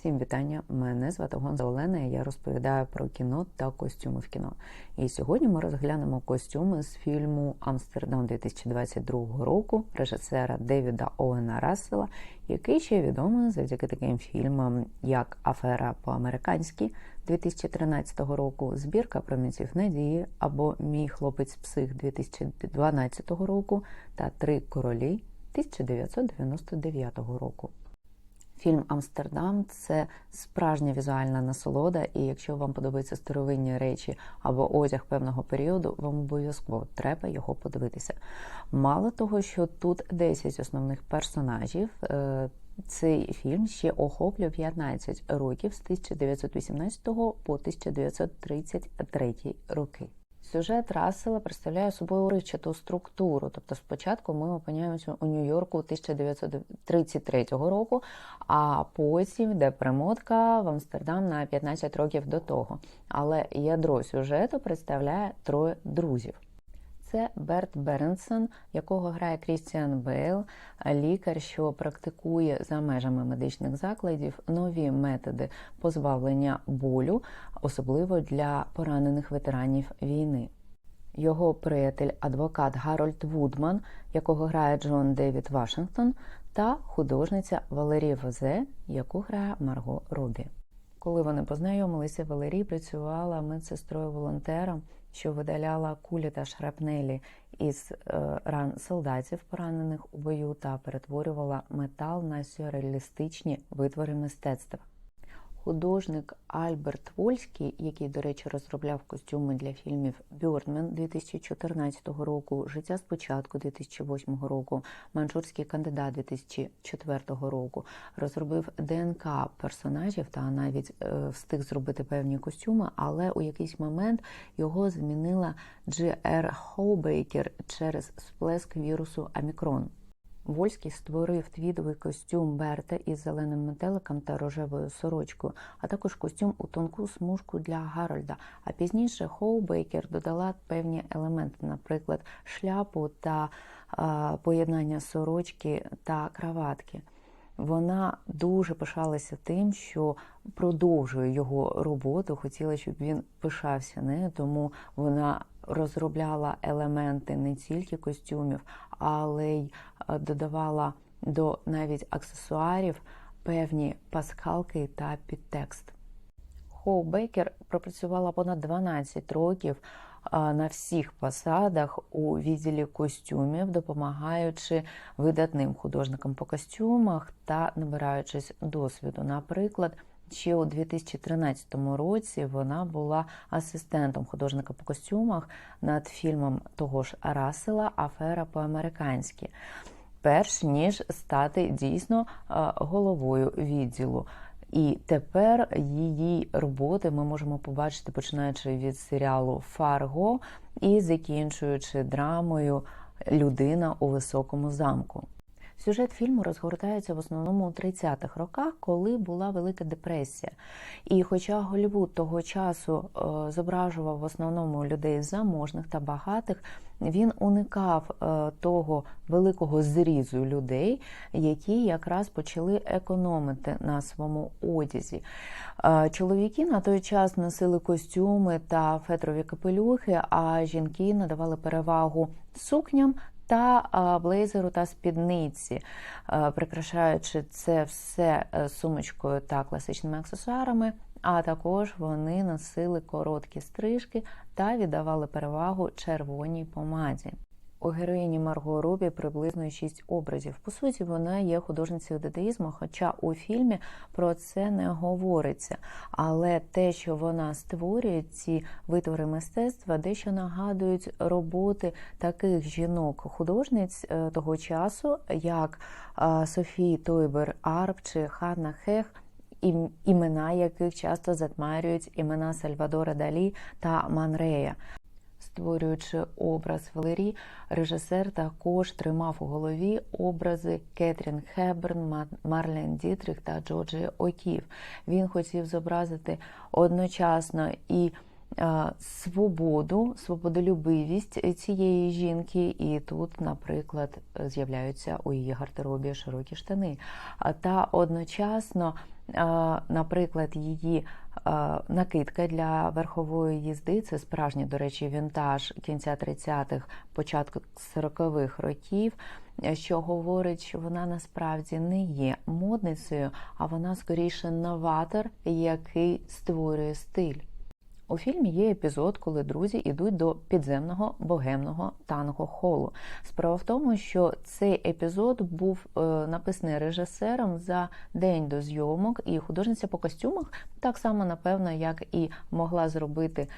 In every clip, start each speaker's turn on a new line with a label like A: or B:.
A: Всім вітання! Мене звати Гонза Олена. і Я розповідаю про кіно та костюми в кіно. І сьогодні ми розглянемо костюми з фільму Амстердам 2022 року режисера Девіда Оуена Рассела, який ще відомий завдяки таким фільмам, як Афера по-американськи 2013 року, Збірка промінців надії або Мій хлопець псих 2012 року та Три королі 1999 року. Фільм Амстердам це справжня візуальна насолода, і якщо вам подобаються старовинні речі або одяг певного періоду, вам обов'язково треба його подивитися. Мало того, що тут 10 основних персонажів. е, Цей фільм ще охоплює 15 років з 1918 по 1933 роки. Сюжет Рассела представляє собою уривчату структуру. Тобто, спочатку ми опиняємося у Нью-Йорку 1933 року, а потім йде примотка в Амстердам на 15 років до того. Але ядро сюжету представляє троє друзів. Це Берт Бернсон, якого грає Крістіан Бейл, лікар, що практикує за межами медичних закладів нові методи позбавлення болю, особливо для поранених ветеранів війни. Його приятель, адвокат Гарольд Вудман, якого грає Джон Девід Вашингтон, та художниця Валерія Возе, яку грає Марго Робі. Коли вони познайомилися, Валерій працювала медсестрою-волонтером, що видаляла кулі та шрапнелі із е, ран солдатів, поранених у бою, та перетворювала метал на сюрреалістичні витвори мистецтва. Художник Альберт Вольський, який, до речі, розробляв костюми для фільмів Бьордмен 2014 року, Життя спочатку 2008 року, Манчурський кандидат 2004 року, розробив ДНК персонажів та навіть е, встиг зробити певні костюми, але у якийсь момент його змінила Джі.Р. Хоубейкер через сплеск вірусу Амікрон. Вольський створив твідовий костюм Берта із зеленим метеликом та рожевою сорочкою, а також костюм у тонку смужку для Гарольда. А пізніше Хоубейкер додала певні елементи, наприклад, шляпу та е, поєднання сорочки та краватки. Вона дуже пишалася тим, що продовжує його роботу. Хотіла, щоб він пишався нею, тому вона розробляла елементи не тільки костюмів, але й додавала до навіть аксесуарів певні пасхалки та підтекст. Хоу Бейкер пропрацювала понад 12 років на всіх посадах у відділі костюмів, допомагаючи видатним художникам по костюмах та набираючись досвіду. Наприклад, ще у 2013 році вона була асистентом художника по костюмах над фільмом того ж Рассела Афера по-американськи. Перш ніж стати дійсно головою відділу. І тепер її роботи ми можемо побачити, починаючи від серіалу Фарго і закінчуючи драмою Людина у високому замку. Сюжет фільму розгортається в основному у 30-х роках, коли була Велика депресія. І хоча Голлівуд того часу е, зображував в основному людей заможних та багатих, він уникав е, того великого зрізу людей, які якраз почали економити на своєму одязі. Е, чоловіки на той час носили костюми та фетрові капелюхи, а жінки надавали перевагу сукням та блейзеру та спідниці, прикрашаючи це все е, сумочкою та класичними аксесуарами. А також вони носили короткі стрижки та віддавали перевагу червоній помаді. У героїні Марго Робі приблизно шість образів. По суті, вона є художницею дадаїзму, хоча у фільмі про це не говориться. Але те, що вона створює, ці витвори мистецтва, дещо нагадують роботи таких жінок-художниць е, того часу, як Софії Тойбер Арп чи Ханна Хех. Імена яких часто затмарюють імена Сальвадора Далі та Манрея. Створюючи образ Валерій, режисер також тримав у голові образи Кетрін Хеберн, Марлен Дітрих та Джорджі Оків. Він хотів зобразити одночасно і е, свободу, свободолюбивість цієї жінки, і тут, наприклад, з'являються у її гардеробі широкі штани. Та одночасно, е, наприклад, її накидка для верхової їзди це справжній, до речі, вінтаж кінця 30-х, початку 40-х років. Що говорить, що вона насправді не є модницею, а вона скоріше новатор, який створює стиль. У фільмі є епізод, коли друзі йдуть до підземного богемного танго холу. Справа в тому, що цей епізод був е, написаний режисером за день до зйомок, і художниця по костюмах так само, напевно, як і могла зробити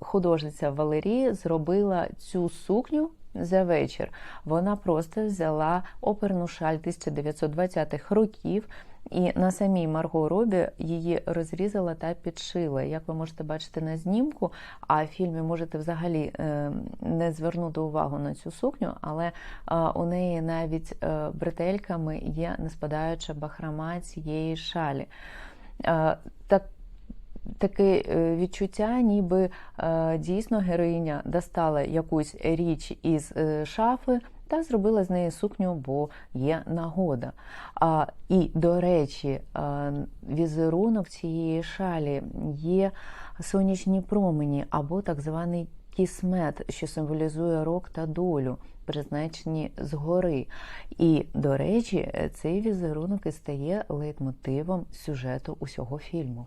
A: художниця Валерії, зробила цю сукню. За вечір вона просто взяла оперну шаль 1920-х років, і на самій Марго Робі її розрізала та підшила. Як ви можете бачити на знімку, а в фільмі можете взагалі е, не звернути увагу на цю сукню, але е, у неї навіть е, бретельками є неспадаюча бахрама цієї шалі. Так Таке відчуття, ніби дійсно героїня достала якусь річ із шафи, та зробила з неї сукню, бо є нагода. А, І, до речі, візерунок цієї шалі є сонячні промені або так званий кісмет, що символізує рок та долю, призначені згори. І, до речі, цей візерунок і стає лейтмотивом сюжету усього фільму.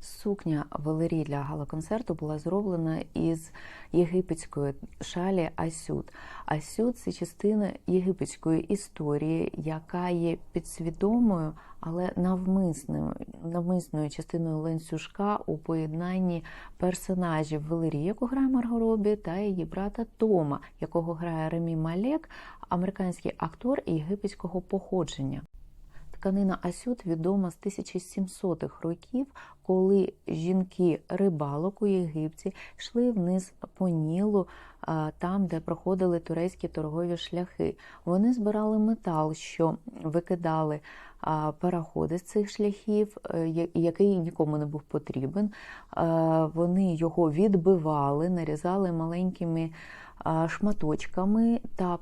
A: Сукня Валерії для гала-концерту була зроблена із єгипетської шалі Асюд. Асюд це частина єгипетської історії, яка є підсвідомою, але навмисною навмисною частиною ланцюжка у поєднанні персонажів Валерії, яку грає Марго Робі, та її брата Тома, якого грає Ремі Малек, американський актор єгипетського походження. Тканина Асюд відома з 1700-х років, коли жінки рибалок у Єгипті йшли вниз по Нілу, там, де проходили турецькі торгові шляхи. Вони збирали метал, що викидали параходи з цих шляхів, е, який нікому не був потрібен. Вони його відбивали, нарізали маленькими шматочками та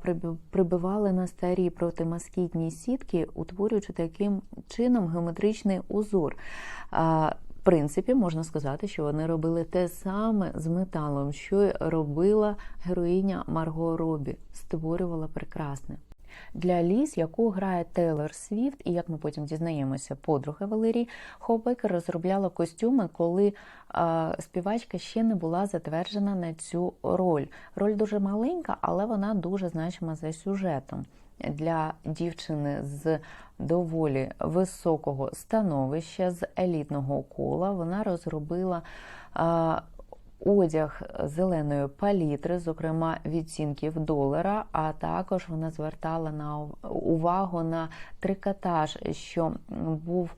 A: прибивали на старі протимоскітні сітки, утворюючи таким чином геометричний узор. В принципі, можна сказати, що вони робили те саме з металом, що робила героїня Марго Робі, створювала прекрасне. Для Ліз, яку грає Тейлор Свіфт, і як ми потім дізнаємося, подруга Валерії, Хобекер розробляла костюми, коли співачка ще не була затверджена на цю роль. Роль дуже маленька, але вона дуже значима за сюжетом. Для дівчини з доволі високого становища, з елітного кола, вона розробила. Одяг зеленої палітри, зокрема відцінків долара. А також вона звертала на увагу на трикотаж, що був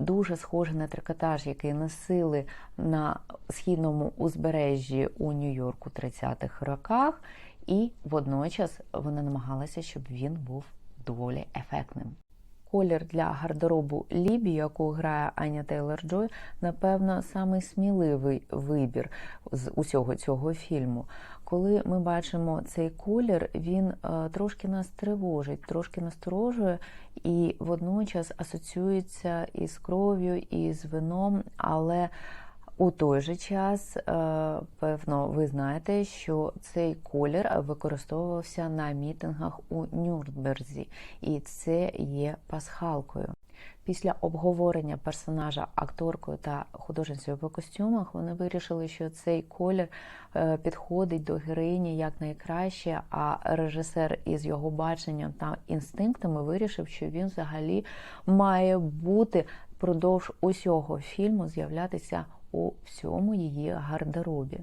A: дуже схожий на трикотаж, який носили на східному узбережжі у Нью-Йорку 30-х роках, і водночас вона намагалася, щоб він був доволі ефектним колір для гардеробу Лібі, яку грає Аня Тейлор Джой, напевно, самий сміливий вибір з усього цього фільму. Коли ми бачимо цей колір, він е, трошки нас тривожить, трошки насторожує і водночас асоціюється із кров'ю, і з вином, але у той же час, е, певно, ви знаєте, що цей колір використовувався на мітингах у Нюрнберзі, і це є пасхалкою. Після обговорення персонажа акторкою та художницею по костюмах вони вирішили, що цей колір е, підходить до героїні як найкраще, а режисер із його баченням та інстинктами вирішив, що він взагалі має бути впродовж усього фільму з'являтися у всьому її гардеробі.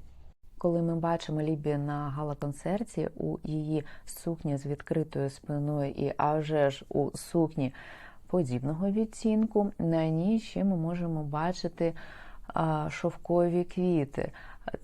A: Коли ми бачимо Лібі на гала-концерті у її сукні з відкритою спиною, і а ж у сукні подібного відцінку, на ній ще ми можемо бачити шовкові квіти.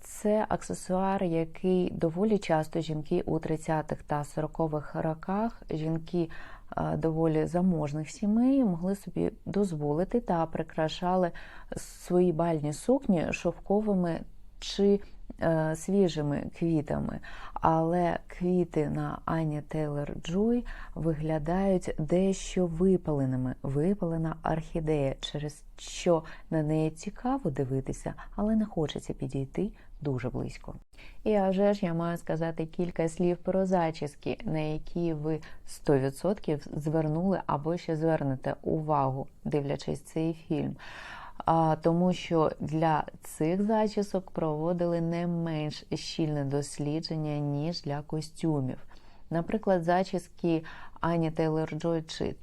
A: Це аксесуар, який доволі часто жінки у 30-х та 40-х роках жінки е, доволі заможних сімей могли собі дозволити та прикрашали свої бальні сукні шовковими чи е, свіжими квітами. Але квіти на Ані Тейлор Джой виглядають дещо випаленими. Випалена орхідея, через що на неї цікаво дивитися, але не хочеться підійти дуже близько. І а вже ж я маю сказати кілька слів про зачіски, на які ви 100% звернули або ще звернете увагу, дивлячись цей фільм. Тому що для цих зачісок проводили не менш щільне дослідження, ніж для костюмів. Наприклад, зачіски Ані Тейлор Джой чи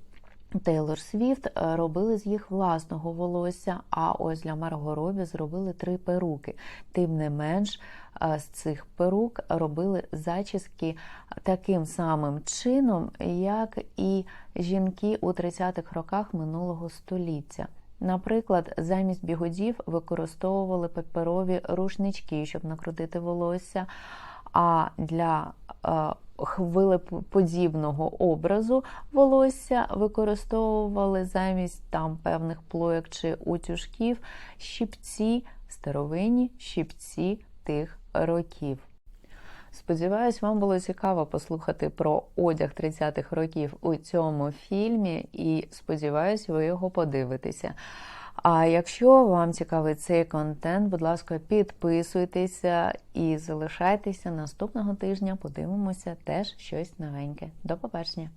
A: Тейлор Свіфт е, робили з їх власного волосся, а ось для Марго Робі зробили три перуки. Тим не менш, е, з цих перук робили зачіски таким самим чином, як і жінки у 30-х роках минулого століття. Наприклад, замість бігудів використовували паперові рушнички, щоб накрутити волосся. А для е, хвилеподібного образу волосся використовували замість там певних плоєк чи утюжків щіпці, старовинні щіпці тих років. Сподіваюсь, вам було цікаво послухати про одяг 30-х років у цьому фільмі, і сподіваюсь, ви його подивитеся. А якщо вам цікавий цей контент, будь ласка, підписуйтеся і залишайтеся наступного тижня. Подивимося теж щось новеньке. До побачення!